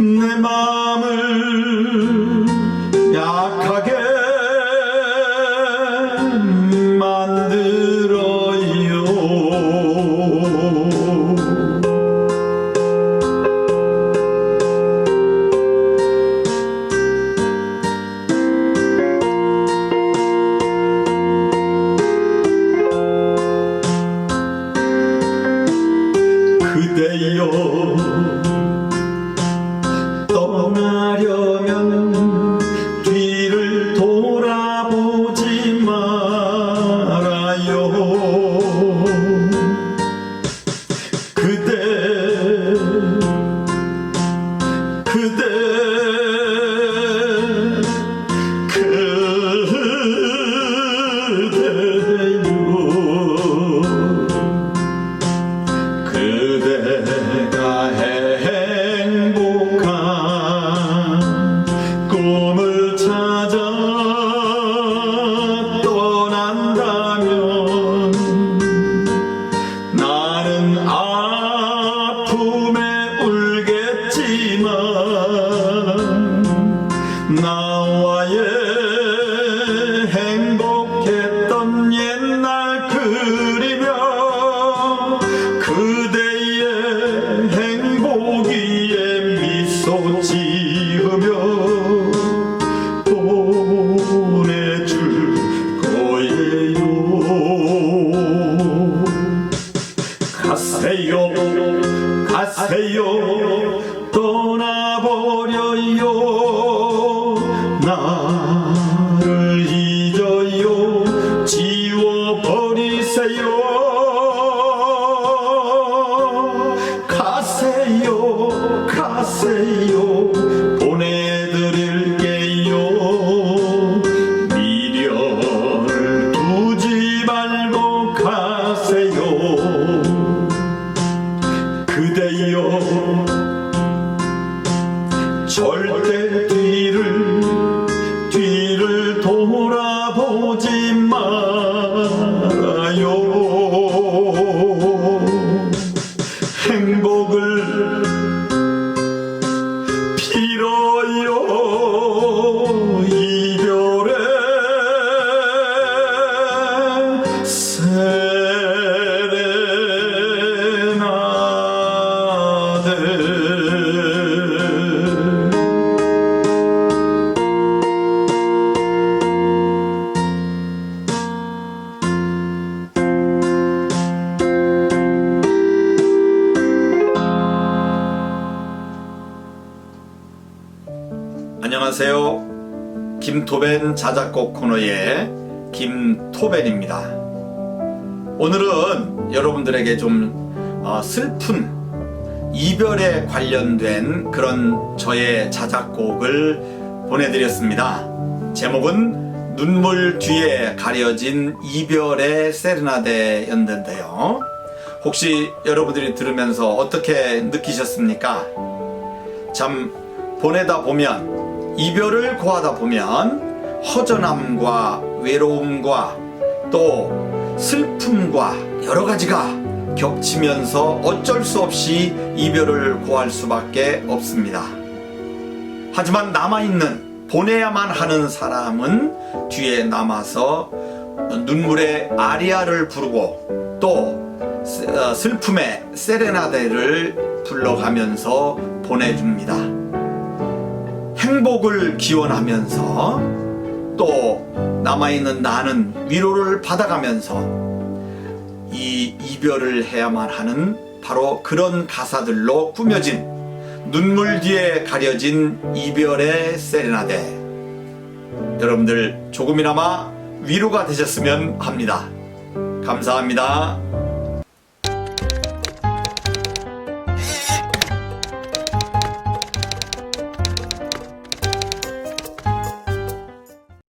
내 마음을 약하게 만들어요 그 나와의 행복했던 옛날 그리며 그대의 행복 위에 미소 지으며 보내줄 거예요. 가세요. 가세요 안녕하세요. 김토벤 자작곡 코너의 김토벤입니다. 오늘은 여러분들에게 좀 어, 슬픈 이별에 관련된 그런 저의 자작곡을 보내드렸습니다. 제목은 눈물 뒤에 가려진 이별의 세르나데였는데요. 혹시 여러분들이 들으면서 어떻게 느끼셨습니까? 참 보내다 보면 이별을 고하다 보면 허전함과 외로움과 또 슬픔과 여러 가지가 겹치면서 어쩔 수 없이 이별을 고할 수밖에 없습니다. 하지만 남아있는 보내야만 하는 사람은 뒤에 남아서 눈물의 아리아를 부르고 또 스- 어, 슬픔의 세레나데를 불러가면서 보내줍니다. 행복을 기원하면서 또 남아있는 나는 위로를 받아가면서 이 이별을 해야만 하는 바로 그런 가사들로 꾸며진 눈물 뒤에 가려진 이별의 세레나데 여러분들 조금이나마 위로가 되셨으면 합니다. 감사합니다.